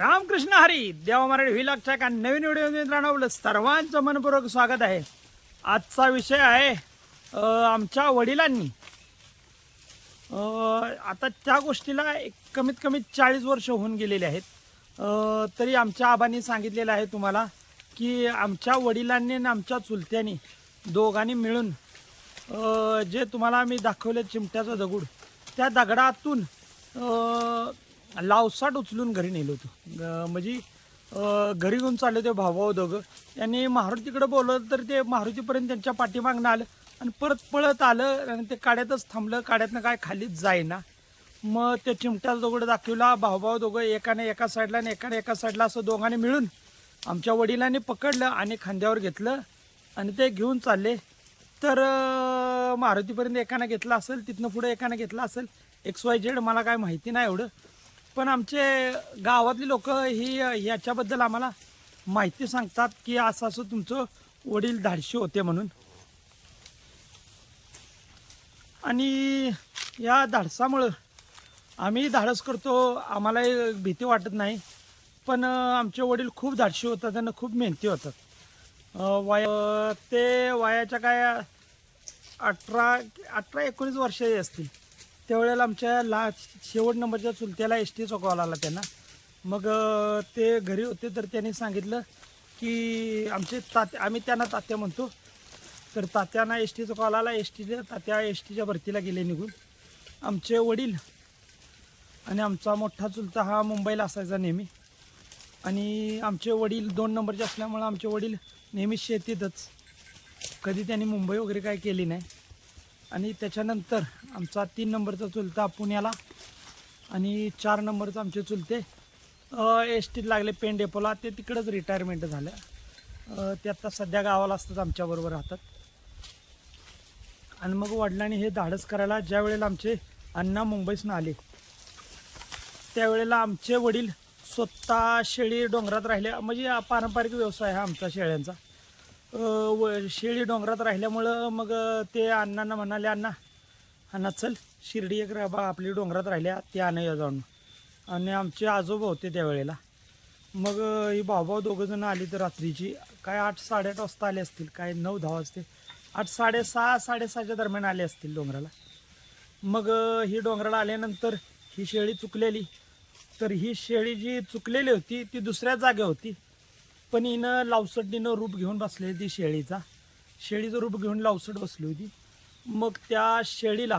रामकृष्ण हरी देवा मराठी व्हिलॉगच्या एका नवीन व्हिडिओ मित्रांनो आपलं सर्वांचं मनपूर्वक स्वागत आहे. आजचा विषय आहे आमच्या वडिलांनी. आता त्या गोष्टीला एक कमीत कमी चाळीस वर्ष होऊन गेलेले आहेत. तरी आमच्या आबांनी सांगितलेलं आहे तुम्हाला की आमच्या वडिलांनी आणि आमच्या चुलत्यांनी दोघांनी मिळून जे तुम्हाला मी दाखवले चिमट्याचं दगड त्या दगडातून लावसाट उचलून घरी नेलो होतो. म्हणजे घरी घेऊन चालले होते भाऊ दोघं. यांनी मारुतीकडे बोलवलं तर ते मारुतीपर्यंत त्यांच्या पाठीमागनं आलं आणि परत पळत आलं आणि ते काड्यातच थांबलं. काड्यातनं काय खालीच जाईना. मग ते चिमट्याचा दोघं दाखवला भाऊभाऊ दोघं एकाने एका साईडला आणि एकाने एका साईडला असं दोघांनी मिळून आमच्या वडिलांनी पकडलं आणि खांद्यावर घेतलं आणि ते घेऊन चालले. तर मारुतीपर्यंत एकानं घेतलं असेल तिथनं पुढे एकानं घेतलं असेल. एक्स वाय झेड मला काय माहिती नाही एवढं. पण आमचे गावातली लोक ही याच्याबद्दल आम्हाला माहिती सांगतात की असं असं तुमचं वडील धाडशी होते म्हणून. आणि या धाडसामुळं आम्ही धाडस करतो आम्हाला भीती वाटत नाही. पण आमचे वडील खूप धाडशी होतात आणि खूप मेहनती होतात. वय ते वयाच्या काय अठरा अठरा एकोणीस वर्षाचे असतील. त्यावेळेला आमच्या ला शेवट नंबरच्या चुलत्याला एस टीचा कॉल आला त्यांना. मग ते घरी होते तर त्यांनी सांगितलं की आमचे तात्या आम्ही त्यांना तात्या म्हणतो. तर तात्यांना एस टीचा कॉल आला. एस टीच्या तात्या एस टीच्या भरतीला गेले निघून. आमचे वडील आणि आमचा मोठा चुलता हा मुंबईला असायचा नेहमी. आणि आमचे वडील दोन नंबरचे असल्यामुळं आमचे वडील नेहमी शेतीतच. कधी त्यांनी मुंबई वगैरे काय केली नाही. आणि त्याच्यानंतर आमचा तीन नंबरचा चुलता पुण्याला आणि चार नंबरचं आमचे चुलते एस टीत लागले पेन डेपोला. ते तिकडंच रिटायरमेंट झालं ते आता सध्या गावाला असतात आमच्याबरोबर राहतात. आणि मग वडिलांनी हे धाडस करायला ज्या वेळेला आमचे अण्णा मुंबईसनं आले त्यावेळेला आमचे वडील स्वतः शेळी डोंगरात राहिले. म्हणजे पारंपरिक व्यवसाय हा आमचा शेळ्यांचा. व शेळी डोंगरात राहिल्यामुळं मग ते अण्णांना म्हणाले अण्णा अण्णा चल शिर्डी एक बा आपली डोंगरात राहिल्या ते आणूया जाऊन. आणि आमचे आजोबा होते त्यावेळेला. मग ही भाऊभाऊ दोघं जण आली तर रात्रीची. काय आठ साडेआठ वाजता आले असतील काय नऊ दहा वाजते. आठ साडेसहा साडेसहाच्या दरम्यान आले असतील डोंगराला. मग ही डोंगराला आल्यानंतर ही शेळी चुकलेली. तर ही शेळी जी चुकलेली होती ती दुसऱ्या जागे होती. पण हिनं लावसटीनं रूप घेऊन बसली होती शेळीचा. शेळीचं रूप घेऊन लावसट बसली होती. मग त्या शेळीला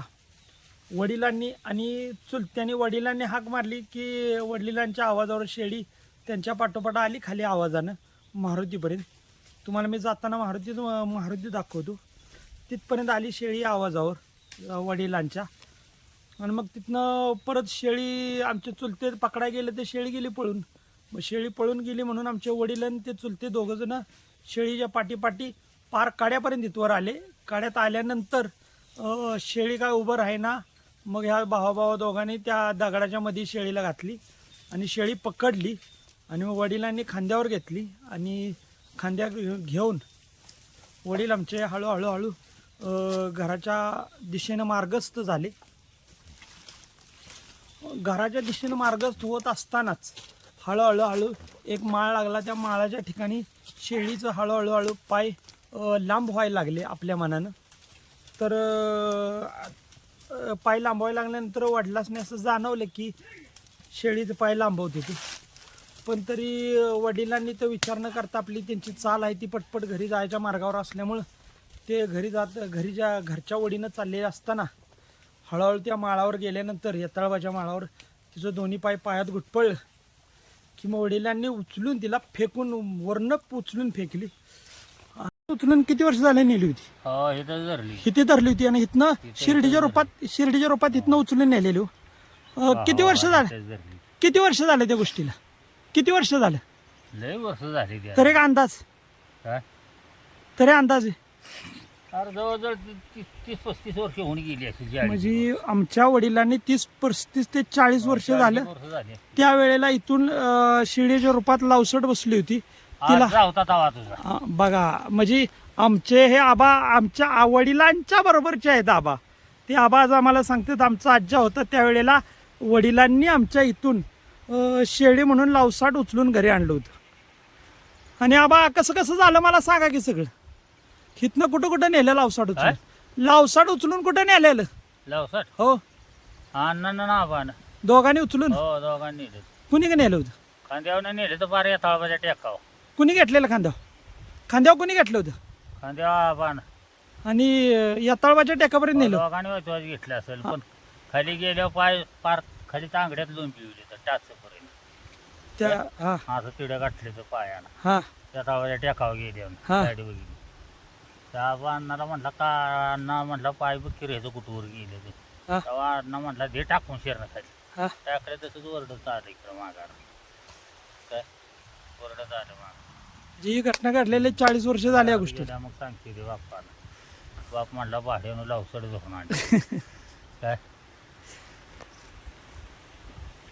वडिलांनी आणि चुलत्याने वडिलांनी हाक मारली की वडिलांच्या आवाजावर शेळी त्यांच्या पाठोपाठ आली खाली आवाजानं मारुतीपर्यंत. तुम्हाला मी जाताना मारुती मारुती दाखवतो. तिथपर्यंत आली शेळी आवाजावर वडिलांच्या. आणि मग तिथनं परत शेळी आमचे चुलते पकडाय गेले ते शेळी गेली पळून. मग शेळी पळून गेली म्हणून आमचे वडील आणि ते चुलते दोघं जण शेळीच्या पाठीपाठी पार काड्यापर्यंत इथवर आले. काड्यात आल्यानंतर शेळी काय उभं राहे ना मग ह्या भावाभावा दोघांनी त्या दगडाच्या मध्ये शेळीला घातली आणि शेळी पकडली आणि मग वडिलांनी खांद्यावर घेतली आणि खांद्या घेऊन वडील आमचे हळूहळू हळू घराच्या दिशेनं मार्गस्थ झाले. घराच्या दिशेनं मार्गस्थ होत असतानाच हळूहळू हळू एक माळ लागला त्या माळाच्या ठिकाणी शेळीचं हळूहळू हळू पाय लांब व्हायला लागले आपल्या मनानं. तर पाय लांबवायला लागल्यानंतर वडिलासने असं जाणवलं की शेळीचं पाय लांबवत ती पण तरी वडिलांनी तर विचार न करता आपली त्यांची चाल आहे ती पटपट घरी जायच्या मार्गावर असल्यामुळं ते घरी जात घरी ज्या घरच्या वडीनं चाललेले असताना हळूहळू त्या माळावर गेल्यानंतर येताळबाच्या माळावर तिचं दोन्ही पाय पायात घुटपळलं की मग वडिलांनी उचलून तिला फेकून वरनं उचलून फेकली. उचलून किती वर्ष झाले नेली होती? हो हे तर धरली. किती धरली होती आणि इथनं शिर्डीच्या रूपात शिर्डीच्या रूपात इथनं उचलून नेलेली हो. अं, किती वर्ष झाले? तेच धरली. किती वर्ष झाले त्या गोष्टीला? किती वर्ष झालं? लय वर्ष झाली त्या तरी का अंदाज. काय? तरी अंदाज. आहे अरे जवळजवळ ती- तीस तीस पस्तीस वर्ष होऊन गेली अशी जी म्हणजे आमच्या वडिलांनी तीस पस्तीस ते चाळीस वर्ष झालं. वर्ष झाले. त्यावेळेला इथून अं, शिर्डीच्या रूपात लावसट बसली होती. तिला आज होता तवा तुझा. हा, बघा म्हणजे आमचे हे आबा आमच्या आ- वडिलांच्या बरोबरचे आहेत आबा. ते आबा आज आम्हाला सांगतात आमचा आज्जा होता त्यावेळेला वडिलांनी आमच्या इथून अं, शेळी म्हणून लावसाट उचलून घरी आणलं होतं. आणि आबा कसं कसं झालं मला सांगा की सगळं? हिथनं कुठं कुठं नेलं लावसाट उचलून? लावसाट उचलून कुठं नेलेलं? लावसाट हो. अण्णा ना आबान दोघांनी उचलून? हो दोघांनी नेलं कुणी का नेलं होतं? खांद्यावर नेलं तर बारा तळबाच्या टेकाव कुणी घेतलेलं खांद्यावर? खांद्यावर कुणी घेतलं होतं? खांद्यावर आबान आणि अं, याताळबाच्या टेकापर्यंत नेलं दोघांनी वाचवाच घेतलं असेल पण खाली गेल्यावर पाय पार खाली तांगड्यात लोन पिवले तर टाचपर्यंत. त्या हा असं तिडं गाठले तर पायानं. हा. त्या तळबाच्या टेकावर गेले हा. साईड बघितली. आबा अण्णाला म्हटलं का अण्णा म्हटलं पाय बघ की रेचं कुठवर गेले ते. हा. तेव्हा अण्णा म्हटलं दे टाकून शिरणं खाली हा. टाकलं तसंच वरडत आलं इकडं मागार काय? वरडत आलं माग जी घटना घडलेली चाळीस वर्ष झाली या गोष्टी गेला मग सांगते ते बाप्पाला. बाप म्हणला भाड्यानं लावसड झोपून आणली. काय?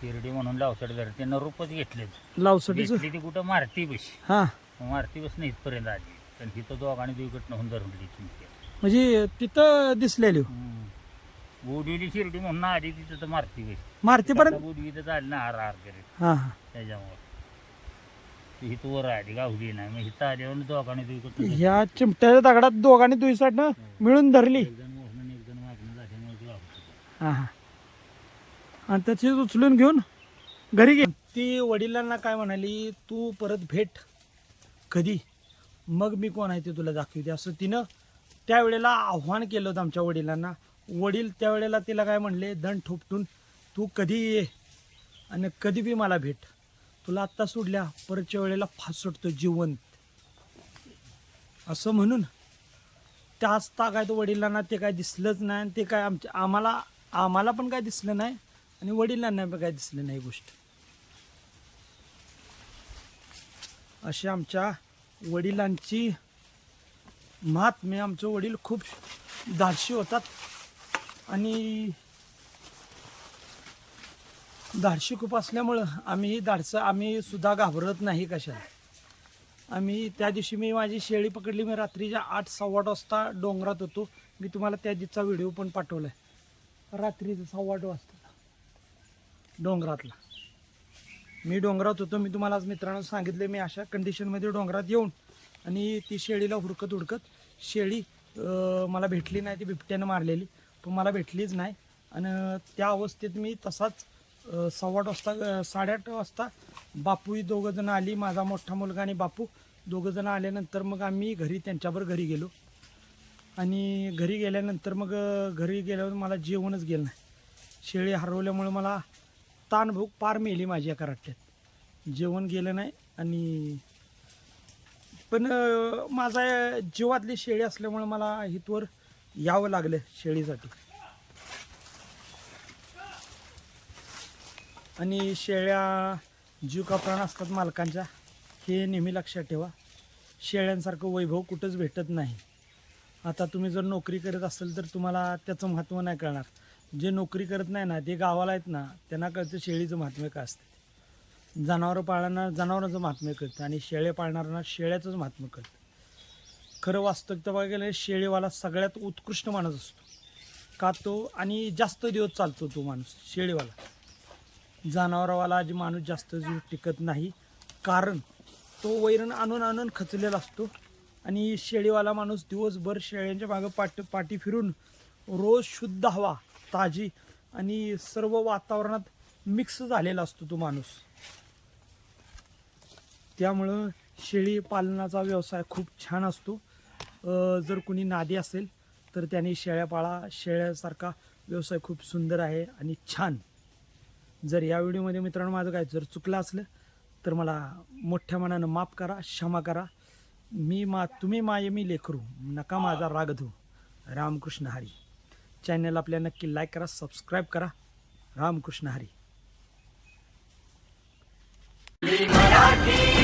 शिर्डी म्हणून लावसड झाली ते रुपच घेतले लावसटीच घेतली ती कुठं? मारती हा. मारती बस नाही इथपर्यंत आली. पण तिथं दोघांनी दुईकडनं होऊन धरली चिंते म्हणजे तिथं दिसलेली बुडीली शिर्डी म्हणून आली तिथं तर मारती बशी मारुतीपर्यंत बुडवी तर चालली ना हार हार करीत. हा हा. त्याच्यामुळे. ती इथं वर आली गावली नाही मग इथं आल्यावर दोघांनी दुईकडनं ह्या चिमट्याच्या दगडात दोघांनी दुई साईडनं मिळून धरली. एक जण मोहन एक जण मागणं झाल्यामुळे ती गावली हा हा. आणि त्याची उचलून घेऊन घरी गे ती वडिलांना काय म्हणाली तू परत भेट. कधी? मग मी कोण आहे ते तुला दाखवते. असं तिनं त्यावेळेला आव्हान केलं होतं आमच्या वडिलांना. वडील त्यावेळेला तिला काय म्हणले दण ठोपटून तू कधी ये आणि कधी बी मला भेट. तुला आत्ता सोडल्या परतच्या वेळेला फास सुटतो जिवंत. असं म्हणून त्याच तागायत वडिलांना ते काय दिसलंच नाही आणि ते काय आमच्या आम्हाला आम्हाला पण काय दिसलं नाही आणि वडिलांना पण काय दिसलं नाही गोष्ट. अशी आमच्या वडिलांची महात्म्य आमचे वडील खूप धाडशी होतात. आणि धाडशी खूप असल्यामुळं आम्ही धाडसं आम्ही सुद्धा घाबरत नाही कशाला. आम्ही त्या दिवशी मी माझी शेळी पकडली मी रात्रीच्या आठ सव्वा आठ वाजता डोंगरात होतो. मी तुम्हाला त्या दिवसाचा व्हिडिओ पण पाठवला आहे रात्रीचं सव्वा आठ वाजता डोंगरातला. मी डोंगरात होतो मी तुम्हाला आज मित्रांनो सांगितले मी अशा कंडिशनमध्ये डोंगरात येऊन आणि ती शेळीला हुडकत हुडकत शेळी मला भेटली नाही ती बिबट्यानं मारलेली. पण मला भेटलीच नाही. आणि त्या अवस्थेत मी तसाच सव्वा आठ वाजता साडेआठ वाजता बापू ही दोघं आली माझा मोठा मुलगा आणि बापू दोघंजणं आल्यानंतर मग आम्ही घरी त्यांच्याबरोबर घरी गेलो. आणि घरी गेल्यानंतर मग घरी गेल्यावर मला जेवणच गेलं नाही. शेळी हरवल्यामुळे मला ताण पार मेली माझी एका रट्ट्यात जेवण गेलं नाही आणि पण माझा जीवातली शेळी असल्यामुळे मला हितवर यावं लागलं शेळीसाठी. आणि शेळ्या जीव काप्राण असतात मालकांच्या हे नेहमी लक्षात ठेवा. शेळ्यांसारखं वैभव कुठंच भेटत नाही. आता तुम्ही जर नोकरी करत असाल तर तुम्हाला त्याचं महत्त्व नाही कळणार. जे नोकरी करत नाही ना ते गावाला आहेत ना त्यांना कळतं शेळीचं महात्म्य काय असतं? जनावरं पाळणारा जनावरांचं महात्म्य कळतं आणि शेळे पाळणाऱ्यांना शेळ्याचंच महात्म्य कळतं. खरं वास्तविकता बघायला गेलं शेळीवाला सगळ्यात उत्कृष्ट माणूस असतो. का तो? आणि जास्त दिवस चालतो तो माणूस शेळीवाला. जनावरवाला जे माणूस जास्त दिवस टिकत नाही. कारण तो वैरण आणून आणून खचलेला असतो. आणि शेळीवाला माणूस दिवसभर शेळ्यांच्या मागं पाठ पाठी फिरून रोज शुद्ध हवा ताजी आणि सर्व वातावरणात मिक्स झालेला असतो तो माणूस. त्यामुळं शेळी पालनाचा व्यवसाय खूप छान असतो. जर कुणी नादी असेल तर त्याने शेळ्या पाळा शेळ्यासारखा व्यवसाय खूप सुंदर आहे आणि छान. जर या व्हिडिओमध्ये मित्रांनो माझं काय जर चुकलं असलं तर मला मोठ्या मनानं माफ करा क्षमा करा. मी मा तुम्ही माये मी लेकरू नका माझा राग धू रामकृष्ण हरी. चॅनल आपल्या नक्की लाईक करा सबस्क्राईब करा. रामकृष्ण हरी. मराठी